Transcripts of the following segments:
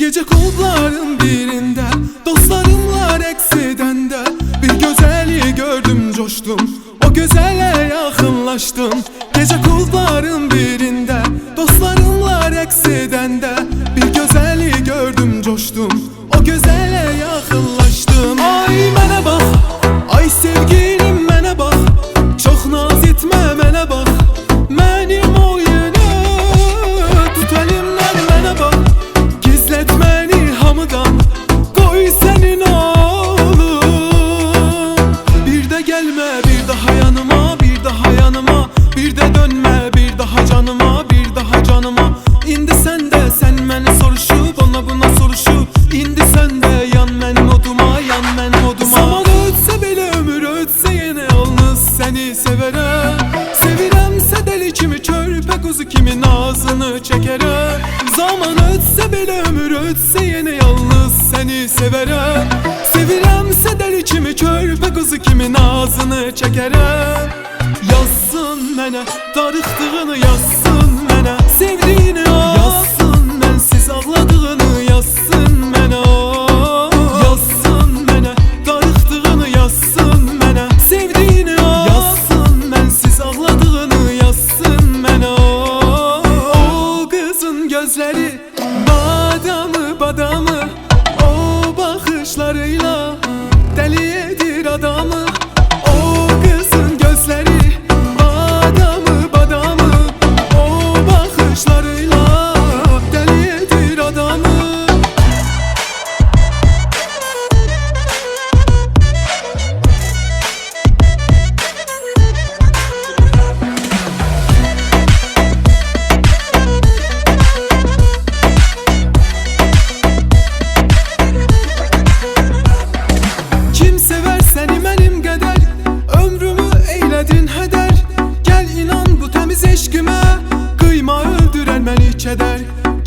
Gece kulpların birinde Dostlarımla reks edende Bir güzeli gördüm coştum. O güzele yakınlaştım. Gece kulpların birinde Dostlarımla reks edende Bir güzeli gördüm coştum kuzu kimin ağzını çekerem Zaman ötse bile ömür ötse yine yalnız seni severem Seviremse deli kimi körpe kuzu kimin ağzını çekerem Yazsın mene darıxdığını yazsın mene. Sevdiğini o gözleri Badamı badamı O bakışlarıyla Deli edir adamı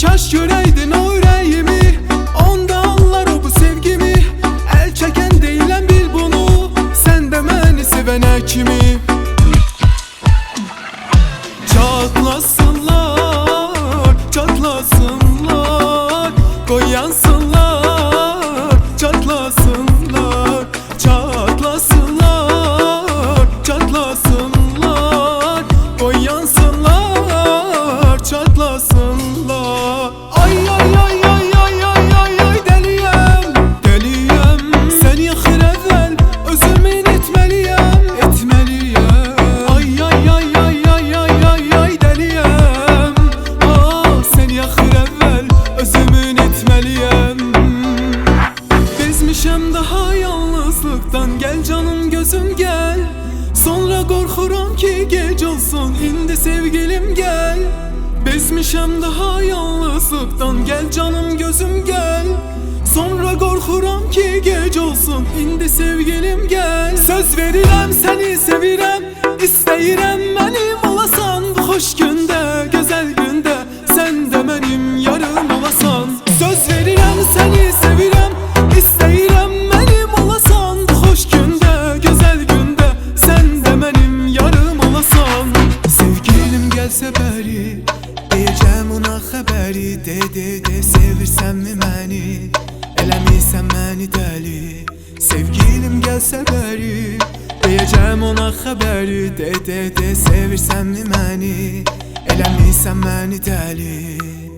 Kaş göreydin o yüreğimi Onda anlar o bu sevgimi. El çeken değilen bil bunu. Sen de beni sevene kimi etmeliyem Bezmişəm daha yalnızlıktan Gel canım gözüm gel. Sonra korkuram ki gec olsun indi sevgilim gel. Bezmişəm daha yalnızlıktan Gel canım gözüm gel. Sonra korkuram ki gec olsun indi sevgilim gel. Söz verirəm seni sevirəm İstəyirəm mənim Sevgilim gəlsə bəri Deyəcəm ona xəbəri De de de sevirsənmi məni Eləmirsən məni dəli Sevgilim gəlsə bəri Deyəcəm ona xəbəri De de de sevirsənmi məni Eləmirsən məni dəli